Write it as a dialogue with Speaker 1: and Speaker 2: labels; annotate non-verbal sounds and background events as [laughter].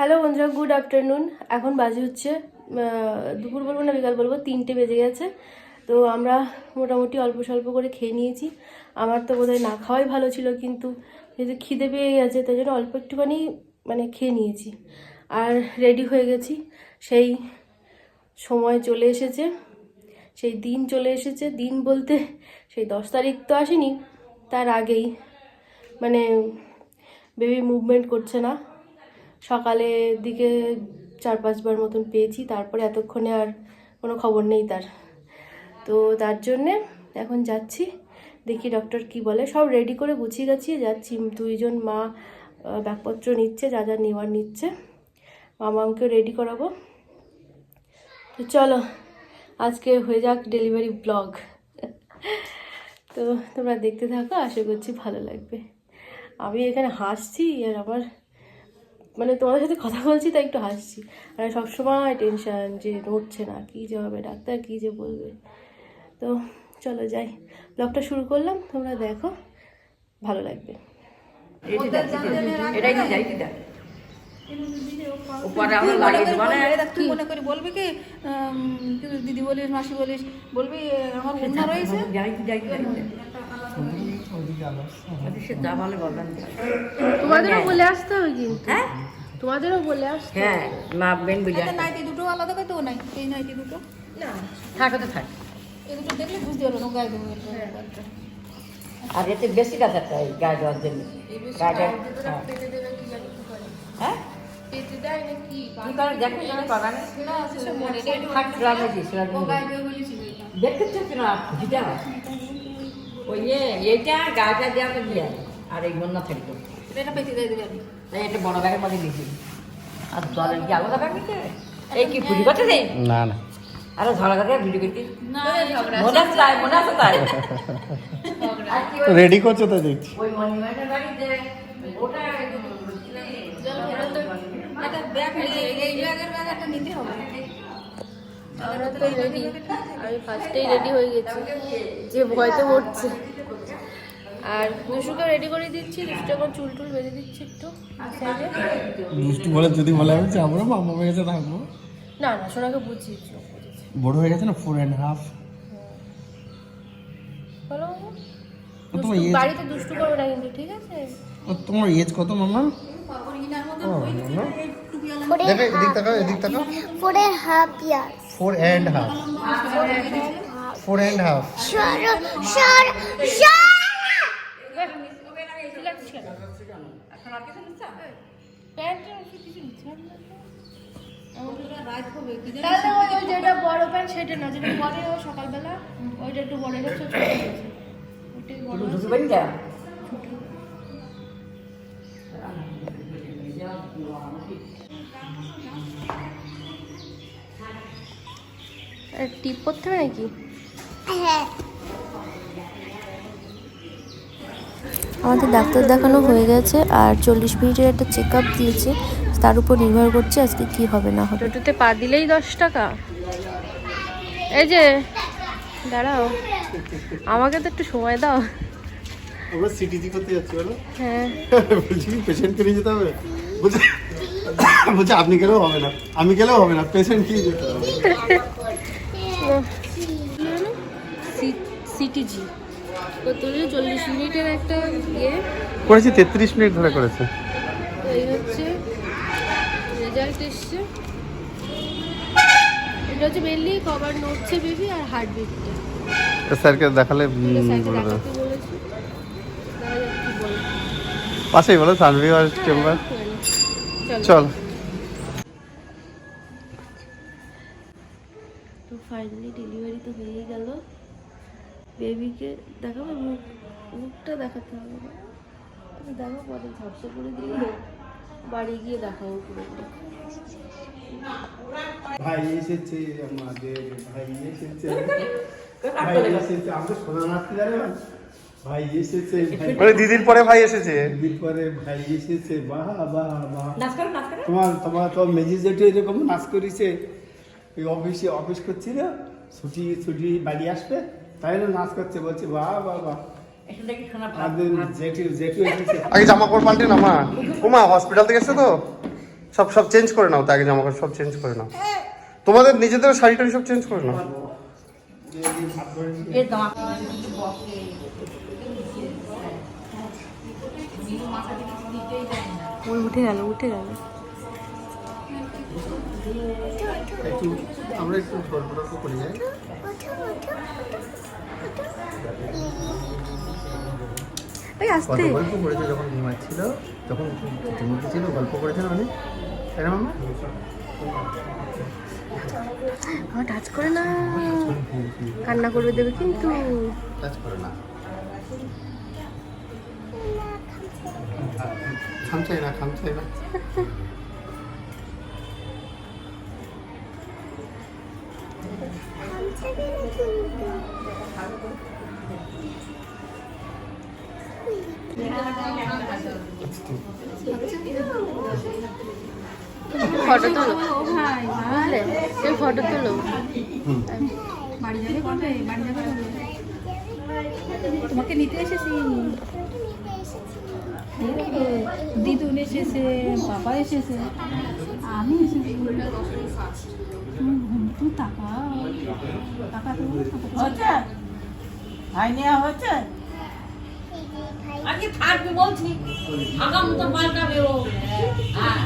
Speaker 1: Hello বন্ধুরা, good afternoon. এখন বাজে হচ্ছে দুপুর বলব না বিকাল বলব, তিনটে বেজে গেছে। তো আমরা মোটামুটি অল্প স্বল্প করে খেয়ে নিয়েছি। আমার তো বোধহয় না খাওয়াই ভালো ছিল, কিন্তু যেহেতু খিদে পেয়ে গেছে, তাই জন্য অল্প একটুখানি মানে খেয়ে নিয়েছি। আর রেডি হয়ে গেছি। সেই সময় চলে এসেছে, সেই দিন চলে এসেছে। দিন বলতে সেই দশ তারিখ তো আসেনি, তার আগেই। মানে বেবি মুভমেন্ট করছে না। সকালের দিকে চার পাঁচবার মতন পেয়েছি, তারপরে এতক্ষণে আর কোনো খবর নেই তার। তো তার জন্যে এখন যাচ্ছি, দেখি ডক্টর কি বলে। সব রেডি করে গুছিয়ে গাছিয়ে যাচ্ছি। দুইজন মা ব্যাগপত্র নিচ্ছে, যা যা নেওয়ার নিচ্ছে। মামাকেও রেডি করাবো। তো চলো, আজকে হয়ে যাক ডেলিভারি ব্লগ তো তোমরা দেখতে থাকো, আশা করছি ভালো লাগবে। আমি এখানে হাসছি আর আমার মানে তোমাদের সাথে কথা বলছি তাই একটু হাসছি। আর সবসময় টেনশান যে নড়ছে না কী যে হবে ডাক্তার কী যে বলবে। তো চলো যাই। ব্লগটা শুরু করলাম তোমরা দেখো। ভালো লাগবে।
Speaker 2: এটাই কি যাই। কিটা উপরে আমরা লাগিয়ে দেবো না
Speaker 3: এ দেখ তুই মনে করি বলবি কি দিদি বলিস মাসি বলিস বলবি আমার মুন্না রয়েছে।
Speaker 2: বলবেন।
Speaker 1: তোমাদেরও বলে আসতে হবে কিন্তু।
Speaker 2: হ্যাঁ?
Speaker 1: তোমাদেরও বলে আসতে
Speaker 2: হ্যাঁ মা বেন বুঝা
Speaker 3: একটা নাইটি দুটো আলাদা করতে নাই এই নাইটি দুটো?
Speaker 2: থাকে তো থাক।
Speaker 3: এই দুটো দেখলে বুঝতে পারব না গায়ে দেবো
Speaker 2: আর এতে বেশি কাজ একটা এই গায়ে দেওয়ার জন্য। গায়ে হ্যাঁ।
Speaker 1: করে?
Speaker 2: হ্যাঁ?
Speaker 1: না
Speaker 2: করে? না
Speaker 3: না, মনে।
Speaker 2: দেখতে চাচ্ছি না খুঁজে হয়। ওই যে এইটা গায়েটা দেওয়াটা দিয়ে। আর এই না থাকতো
Speaker 3: এটা পেতে দিয়ে দেবে আমি।
Speaker 2: তাই একটা বড় ব্যাগের মধ্যে দিয়েছি। আর জলের কি আলাদা ব্যাগ নিতে? এই কি পুরি করতে দেয়
Speaker 4: না না।
Speaker 2: আরে ঝগড়া করে ভিডিও করতে
Speaker 3: না,
Speaker 2: মনে আছে তাই মনে আছে তাই?
Speaker 4: রেডি করছ তো দেখছি।
Speaker 2: ওই বাড়িতে ওটা
Speaker 3: একটা ব্যাগ এই ব্যাগের ব্যাগ একটা নিতে হবে।
Speaker 1: আমরা তো রেডি আমি ফার্স্টেই রেডি হয়ে গেছি। যে ভয়তে মরছে। আর দুশুকে রেডি করে দিচ্ছি দুশো এখন চুল টুল বেঁধে দিচ্ছি একটু
Speaker 4: দুষ্টু বলে যদি বলে আমি আমরা মামা হয়ে গেছে থাকব।
Speaker 1: না না সোনাকে বুঝিয়েছি
Speaker 4: বড় হয়ে গেছে না ফোর অ্যান্ড হাফ
Speaker 1: বলো বাড়িতে দুষ্টু করবে না কিন্তু ঠিক আছে?
Speaker 4: তোমার এজ কত মামা। দেখো এদিক তাকাও এদিক তাকাও
Speaker 5: for a half year.
Speaker 4: Four and half four and half
Speaker 1: তাহলে ওই ওই যেটা বড় প্যান্ট সেটা না যেটা পরে ও সকালবেলা ওইটা একটু বড় হচ্ছে ছোট টিপ করতে হবে নাকি?
Speaker 5: হ্যাঁ।
Speaker 6: আমাদের ডাক্তার দেখানো হয়ে গেছে আর চল্লিশ মিনিটের একটা চেক আপ দিয়েছে তার উপর নির্ভর করছে আজকে কি হবে না হবে।
Speaker 1: টোটোতে পা দিলেই দশ টাকা। এই যে দাঁড়াও। আমাকে তো একটু সময় দাও।
Speaker 4: আমরা সিটিজি করতে যাচ্ছি বলো।
Speaker 1: হ্যাঁ। [laughs]
Speaker 4: বলছি পেশেন্টকে নিয়ে যেতে হবে? [coughs] বলছে আপনি গেলেও হবে না। আমি গেলেও হবে না। পেশেন্টকে যেতে হবে
Speaker 1: সিটিজি কত চল্লিশ মিনিটের একটা ইয়ে।
Speaker 4: করেছি তেত্রিশ মিনিট ধরে করেছে।
Speaker 1: এই হচ্ছে রেজাল্ট এসছে। এটা হচ্ছে মেনলি কভার নড়ছে বেবি আর
Speaker 4: স্যারকে দেখালে বলে দেবে।
Speaker 1: কি বলে।
Speaker 4: পাশেই বলো সানভিওয়ার চেম্বার।
Speaker 1: চলো। তো ফাইনালি ডেলিভারি তো হয়ে গেল। বেবিকে দেখাবো মুখ মুখটা দেখাতে হবে। তুমি দেখো পরে ঝাপসা করে দিলে বাড়ি গিয়ে দেখাবো পুরোপুরি
Speaker 7: ভাই এসেছে আমাদের ভাই এসেছে। ভাই এসেছে আমাদের সোনা নাচতে জানে? ভাই এসেছে ভাই।
Speaker 4: দিদির পরে ভাই এসেছে।
Speaker 7: দিন পরে ভাই এসেছে বাহ বাহ বাহ
Speaker 2: নাচ করো নাচ করো।
Speaker 7: তোমার তোমার তো মেজি জেঠু এরকম নাচ করেছে। ওই অফিসে অফিস করছিল ছুটি ছুটি বাড়ি আসবে তাই না নাচ করছে বলছে বাহ বাহ বাহ
Speaker 4: আগে জামা কাপড় পাল্টে না মা। ওমা হসপিটাল থেকে এসছে তো? সব সব চেঞ্জ করে নাও তো আগে জামা কাপড় সব চেঞ্জ করে নাও। তোমাদের নিজেদের শাড়ি টাড়ি সব চেঞ্জ করে নাও।
Speaker 1: ওই উঠে গেল উঠে গেল।
Speaker 4: একটু আমরা একটু গল্প টল্প করে যাই
Speaker 1: ওই
Speaker 4: কত
Speaker 1: আসতে
Speaker 4: গল্প করেছে যখন ঘুমাচ্ছিল তখন ঘুমোতে ছিল গল্প করেছে না অনেক তাই না মামা?
Speaker 1: আমার টাচ করে না। কান্না করবে দেবে কিন্তু।
Speaker 4: টাচ করে না। খামচাই না খামচাই না
Speaker 1: ফটো তুলো বুঝলে তুমি ফটো তুলো
Speaker 3: বাড়ি যাবে কবে বাড়ি যাবে তোমাকে নিতে এসেছি দিদুন এসেছে বাবা এসেছে আমি এসেছি। হুম, হুম, তুমি তাকাও তাকা তো।
Speaker 2: হচ্ছে? ভাই নেওয়া হচ্ছে আগে থাকবি বলছি। আগাম তো পাল্টাবে ও হ্যাঁ।